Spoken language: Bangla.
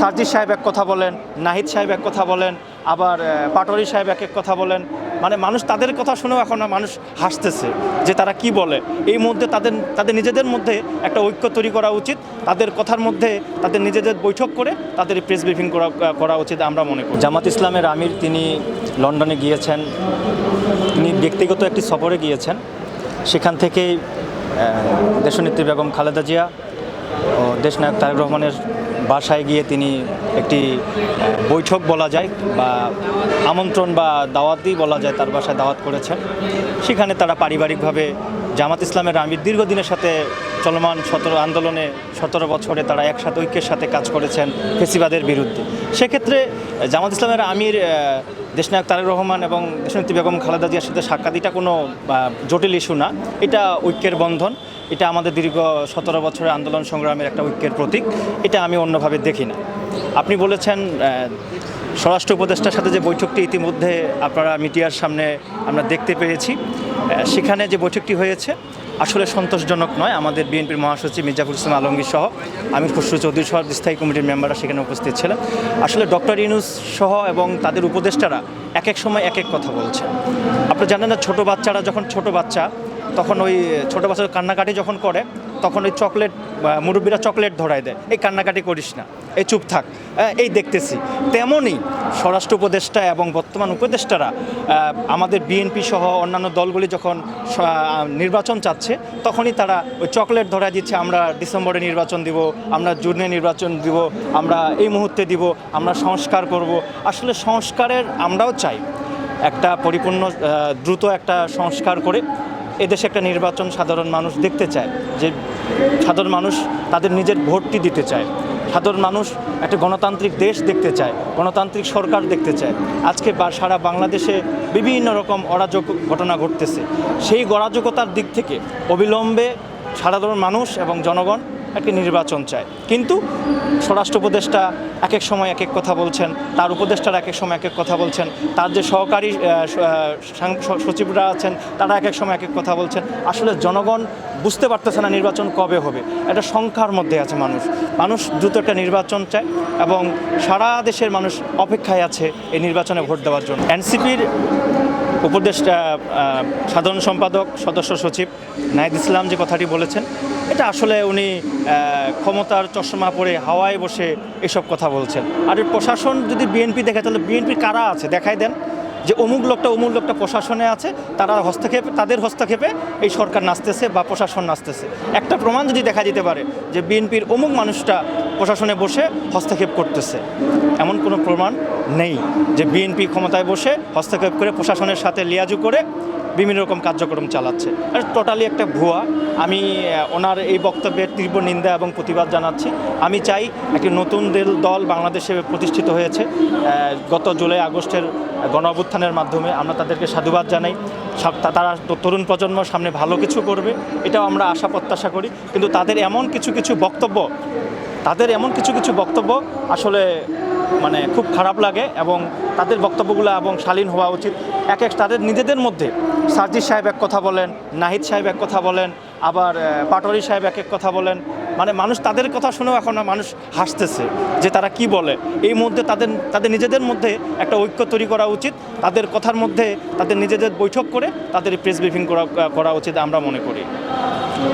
সার্জি সাহেব এক কথা বলেন, নাহিদ সাহেব এক কথা বলেন, আবার পাটোয়ারি সাহেব এক এক কথা বলেন। মানে মানুষ তাদের কথা শুনেও এখন মানুষ হাসতেছে যে তারা কি বলে। এই মধ্যে তাদের তাদের নিজেদের মধ্যে একটা ঐক্য তৈরি করা উচিত। তাদের কথার মধ্যে তাদের নিজেদের বৈঠক করে তাদের প্রেস ব্রিফিং করা করা উচিত আমরা মনে করি। জামাত ইসলামের আমির তিনি লন্ডনে গিয়েছেন। তিনি ব্যক্তিগত একটি সফরে গিয়েছেন। সেখান থেকেই দেশনেত্রী বেগম খালেদা জিয়া ও দেশনায়ক তারেক রহমানের বাসায় গিয়ে তিনি একটি বৈঠক বলা যায় বা আমন্ত্রণ বা দাওয়াতই বলা যায় তার বাসায় দাওয়াত করেছেন। সেখানে তারা পারিবারিকভাবে জামাত ইসলামের আমির দীর্ঘদিনের সাথে চলমান সতেরো আন্দোলনে সতেরো বছরে তারা একসাথে, ঐক্যের সাথে কাজ করেছেন ফেসিবাদের বিরুদ্ধে। সেক্ষেত্রে জামাত ইসলামের আমির দেশনায়ক তারেক রহমান এবং দেশনেত্রী বেগম খালেদা জিয়ার সাথে সাক্ষাৎ, এটা কোনো জটিল ইস্যু না। এটা ঐক্যের বন্ধন। এটা আমাদের দীর্ঘ সতেরো বছরের আন্দোলন সংগ্রামের একটা ঐক্যের প্রতীক। এটা আমি অন্যভাবে দেখি না। আপনি বলেছেন স্বরাষ্ট্র উপদেষ্টার সাথে যে বৈঠকটি ইতিমধ্যে আপনারা মিডিয়ার সামনে আমরা দেখতে আহ, সেখানে যে বৈঠকটি হয়েছে আসলে সন্তোষজনক নয়। আমাদের বিএনপির মহাসচিব মির্জাফর ইসলাম আলমগীর সহ আমির খসরু চৌধুরী সহ স্থায়ী কমিটির মেম্বাররা সেখানে উপস্থিত ছিলেন। আসলে ডক্টর ইনুস সহ এবং তাদের উপদেষ্টারা এক এক সময় এক এক কথা বলছে আপনি জানেন না ছোটো বাচ্চারা যখন ছোট বাচ্চা তখন ওই ছোটো বাচ্চা কান্নাকাটি যখন করে, তখন ওই চকলেট মুরব্বীরা চকলেট ধরায় দেয়। এই কান্নাকাটি করিস না, এই চুপ থাক এই দেখতেছি। তেমনই স্বরাষ্ট্র উপদেষ্টা এবং বর্তমান উপদেষ্টারা আমাদের বিএনপি সহ অন্যান্য দলগুলি যখন নির্বাচন চাচ্ছে, তখনই তারা ওই চকলেট ধরায় দিচ্ছে, আমরা ডিসেম্বরে নির্বাচন দিব, আমরা জুনে নির্বাচন দিব, আমরা এই মুহূর্তে দিব, আমরা সংস্কার করব। আসলে সংস্কারের আমরাও চাই একটা পরিপূর্ণ দ্রুত একটা সংস্কার করে এদেশে একটা নির্বাচন সাধারণ মানুষ দেখতে চায়, যে সাধারণ মানুষ তাদের নিজের ভোটটি দিতে চায়। সাধারণ মানুষ একটা গণতান্ত্রিক দেশ দেখতে চায়, গণতান্ত্রিক সরকার দেখতে চায়। আজকে সারা বাংলাদেশে বিভিন্ন রকম অরাজক ঘটনা ঘটতেছে। সেই গরাজকতার দিক থেকে অবিলম্বে সাধারণ মানুষ এবং জনগণ একটি নির্বাচন চায়। কিন্তু স্বরাষ্ট্র উপদেষ্টা এক এক সময় এক এক কথা বলছেন, তার উপদেষ্টারা এক এক সময় এক এক কথা বলছেন, তার যে সহকারী সচিবরা আছেন, তারা এক এক সময় এক এক কথা বলছেন। আসলে জনগণ বুঝতে পারতেছে না নির্বাচন কবে হবে। এটা সংখ্যার মধ্যে আছে মানুষ। মানুষ দ্রুত একটা নির্বাচন চায় এবং সারা দেশের মানুষ অপেক্ষায় আছে এই নির্বাচনে ভোট দেওয়ার জন্য। এনসিপির উপদেষ্টা সাধারণ সম্পাদক, সদস্য সচিব নাহিদ ইসলাম যে কথাটি বলেছেন এটা আসলে উনি ক্ষমতার চশমা পরে হাওয়ায় বসে এসব কথা বলছেন। আর প্রশাসন যদি বিএনপি দেখে, তাহলে বিএনপি কারা আছে? দেখাই দেন যে অমুক লোকটা অমুক লোকটা প্রশাসনে আছে, তারা হস্তক্ষেপে, তাদের হস্তক্ষেপে এই সরকার নাচতেছে বা প্রশাসন নাচতেছে। একটা প্রমাণ যদি দেখা দিতে পারে যে বিএনপির অমুক মানুষটা প্রশাসনে বসে হস্তক্ষেপ করতেছে। এমন কোনো প্রমাণ নেই যে বিএনপি ক্ষমতায় বসে হস্তক্ষেপ করে প্রশাসনের সাথে লিয়াজু করে বিভিন্ন রকম কার্যক্রম চালাচ্ছে। আর টোটালি একটা ভুয়া। আমি ওনার এই বক্তব্যের তীব্র নিন্দা এবং প্রতিবাদ জানাচ্ছি। আমি চাই একটি নতুন দেল- বাংলাদেশে প্রতিষ্ঠিত হয়েছে। গত জুলাই, আগস্টের গণ অভ্যুত্থানের মাধ্যমে আমরা তাদেরকে সাধুবাদ জানাই। তারা তরুণ প্রজন্ম সামনে ভালো কিছু করবে, এটাও আমরা আশা প্রত্যাশা করি। কিন্তু তাদের এমন কিছু কিছু বক্তব্য তাদের এমন কিছু কিছু বক্তব্য আসলে মানে খুব খারাপ লাগে এবং তাদের বক্তব্যগুলো এবং শালীন হওয়া উচিত। এক এক তাদের নিজেদের মধ্যে। সার্জিস সাহেব এক কথা বলেন নাহিদ সাহেব এক কথা বলেন আবার আহ, পাটোয়ারি সাহেব এক এক কথা বলেন। মানে মানুষ তাদের কথা শুনেও এখন মানুষ হাসতেছে যে তারা কি বলে। এই মধ্যে তাদের তাদের নিজেদের মধ্যে একটা ঐক্য তৈরি করা উচিত। তাদের কথার মধ্যে তাদের নিজেদের বৈঠক করে তাদের প্রেস ব্রিফিং করা করা উচিত আমরা মনে করি।